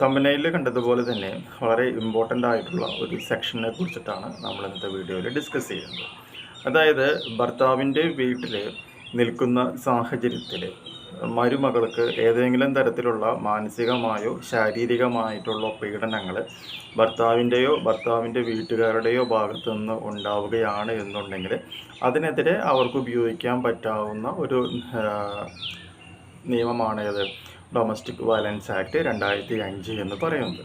തമ്പനയിൽ കണ്ടതുപോലെ തന്നെ വളരെ ഇമ്പോർട്ടന്റ് ആയിട്ടുള്ള ഒരു സെക്ഷനെ കുറിച്ചിട്ടാണ് നമ്മൾ ഇന്നത്തെ വീഡിയോയിൽ ഡിസ്കസ് ചെയ്യുന്നത്. അതായത് ഭർത്താവിന്റെ വീട്ടിൽ നിൽക്കുന്ന സാഹചര്യത്തിൽ മരുമകൾക്ക് ഏതെങ്കിലും തരത്തിലുള്ള മാനസികമായോ ശാരീരികമായിട്ടുള്ള പീഡനങ്ങൾ ഭർത്താവിന്റെയോ ഭർത്താവിന്റെ വീട്ടുകാരുടെയോ ഭാഗത്തു നിന്ന് ഉണ്ടാവുകയാണ് എന്നുണ്ടെങ്കിൽ അതിനെതിരെ അവർക്ക് ഉപയോഗിക്കാൻ പറ്റാവുന്ന ഒരു ആ, നിയമമാണ് ഇത് ഡൊമസ്റ്റിക് വയലൻസ് ആക്ട് രണ്ടായിരത്തി അഞ്ച് എന്ന് പറയുന്നത്.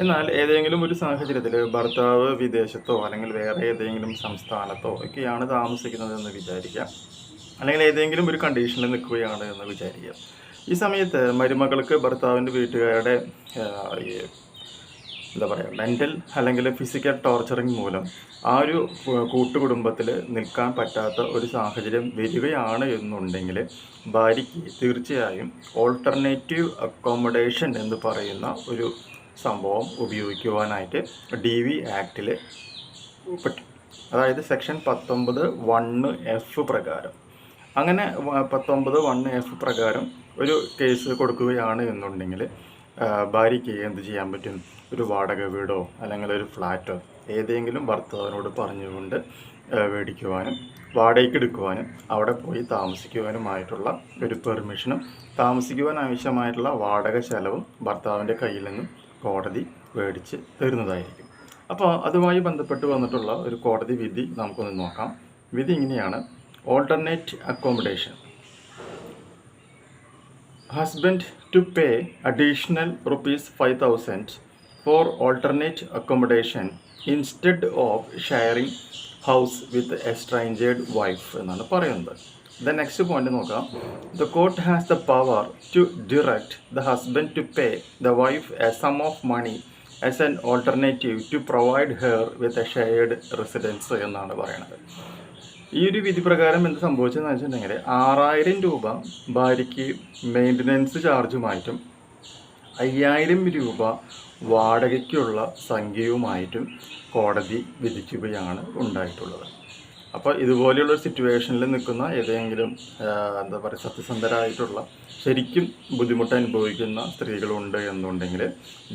എന്നാൽ ഏതെങ്കിലും ഒരു സാഹചര്യത്തിൽ ഭർത്താവ് വിദേശത്തോ അല്ലെങ്കിൽ വേറെ ഏതെങ്കിലും സംസ്ഥാനത്തോ ഒക്കെയാണ് താമസിക്കുന്നത് എന്ന് വിചാരിക്കാം അല്ലെങ്കിൽ ഏതെങ്കിലും ഒരു കണ്ടീഷനിൽ നിൽക്കുകയാണ് എന്ന് വിചാരിക്കുക. ഈ സമയത്ത് മരുമകൾക്ക് ഭർത്താവിന്റെ വീട്ടുകാരുടെ എന്താ പറയുക മെന്റൽ അല്ലെങ്കിൽ ഫിസിക്കൽ ടോർച്ചറിങ് മൂലം ആ ഒരു കൂട്ടുകുടുംബത്തിൽ നിൽക്കാൻ പറ്റാത്ത ഒരു സാഹചര്യം വരികയാണ് എന്നുണ്ടെങ്കിൽ ഭാര്യയ്ക്ക് തീർച്ചയായും ഓൾട്ടർനേറ്റീവ് അക്കോമഡേഷൻ എന്ന് പറയുന്ന ഒരു സംഭവം ഉപയോഗിക്കുവാനായിട്ട് ഡി വി ആക്ടിൽ പറ്റും അതായത് സെക്ഷൻ പത്തൊമ്പത് വണ്ണ് എഫ് പ്രകാരം. അങ്ങനെ പത്തൊമ്പത് വണ്ണ് എഫ് പ്രകാരം ഒരു കേസ് കൊടുക്കുകയാണ് എന്നുണ്ടെങ്കിൽ ഭാര്യയ്ക്ക് എന്ത് ചെയ്യാൻ പറ്റും? ഒരു വാടക വീടോ അല്ലെങ്കിൽ ഒരു ഫ്ലാറ്റോ ഏതെങ്കിലും ഭർത്താവിനോട് പറഞ്ഞുകൊണ്ട് മേടിക്കുവാനും വാടകയ്ക്ക് എടുക്കുവാനും അവിടെ പോയി താമസിക്കുവാനുമായിട്ടുള്ള ഒരു പെർമിഷനും താമസിക്കുവാൻ ആവശ്യമായിട്ടുള്ള വാടക ചെലവും ഭർത്താവിന്റെ കയ്യിൽ നിന്നും കോടതി മേടിച്ച് തരുന്നതായിരിക്കും. അപ്പോൾ അതുമായി ബന്ധപ്പെട്ട് വന്നിട്ടുള്ള ഒരു കോടതി വിധി നമുക്കൊന്ന് നോക്കാം. വിധി ഇങ്ങനെയാണ്. Alternate accommodation husband to pay additional rupees 5000 for alternate accommodation instead of sharing house with a stranger wife എന്നാണ് പറയുന്നത്. ദ നെക്സ്റ്റ് പോയിന്റ് നോക്കാം. The court has the power to direct the husband to pay the wife a sum of money as an alternative to provide her with a shared residence എന്നാണ് പറയുന്നത്. ഈ ഒരു വിധി പ്രകാരം എന്ത് സംഭവിച്ചതെന്ന് വെച്ചിട്ടുണ്ടെങ്കിൽ ആറായിരം രൂപ ഭാര്യയ്ക്ക് മെയിന്റനൻസ് ചാർജുമായിട്ടും അയ്യായിരം രൂപ വാടകയ്ക്കുള്ള സംഖ്യയുമായിട്ടും കോടതി വിധിക്കുകയാണ് ഉണ്ടായിട്ടുള്ളത്. അപ്പോൾ ഇതുപോലെയുള്ള സിറ്റുവേഷനിൽ നിൽക്കുന്ന ഏതെങ്കിലും എന്താ പറയുക സത്യസന്ധരായിട്ടുള്ള ശരിക്കും ബുദ്ധിമുട്ട് അനുഭവിക്കുന്ന സ്ത്രീകളുണ്ട് എന്നുണ്ടെങ്കിൽ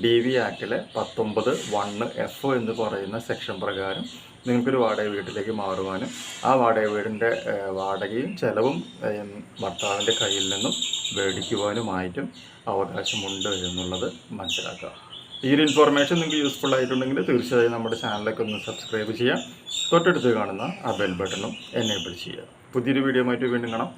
ഡി വി ആക്ടിലെ പത്തൊമ്പത് വണ്ണ് എഫ് എന്ന് പറയുന്ന സെക്ഷൻ പ്രകാരം നിങ്ങൾക്കൊരു വാടക വീട്ടിലേക്ക് മാറുവാനും ആ വാടക വീടിന്റെ വാടകയും ചിലവും ഭർത്താവിന്റെ കയ്യിൽ നിന്നും മേടിക്കുവാനുമായിട്ടും അവകാശമുണ്ട് എന്നുള്ളത് മനസ്സിലാക്കുക. ഈ ഒരു ഇൻഫോർമേഷൻ നിങ്ങൾക്ക് യൂസ്ഫുൾ ആയിട്ടുണ്ടെങ്കിൽ തീർച്ചയായും നമ്മുടെ ചാനലിലേക്ക് ഒന്ന് സബ്സ്ക്രൈബ് ചെയ്യുക തൊട്ടടുത്ത് കാണുന്ന ആ ബെൽ ബട്ടണും എനേബിൾ ചെയ്യുക. പുതിയൊരു വീഡിയോ ആയിട്ട് വീണ്ടും കാണാം.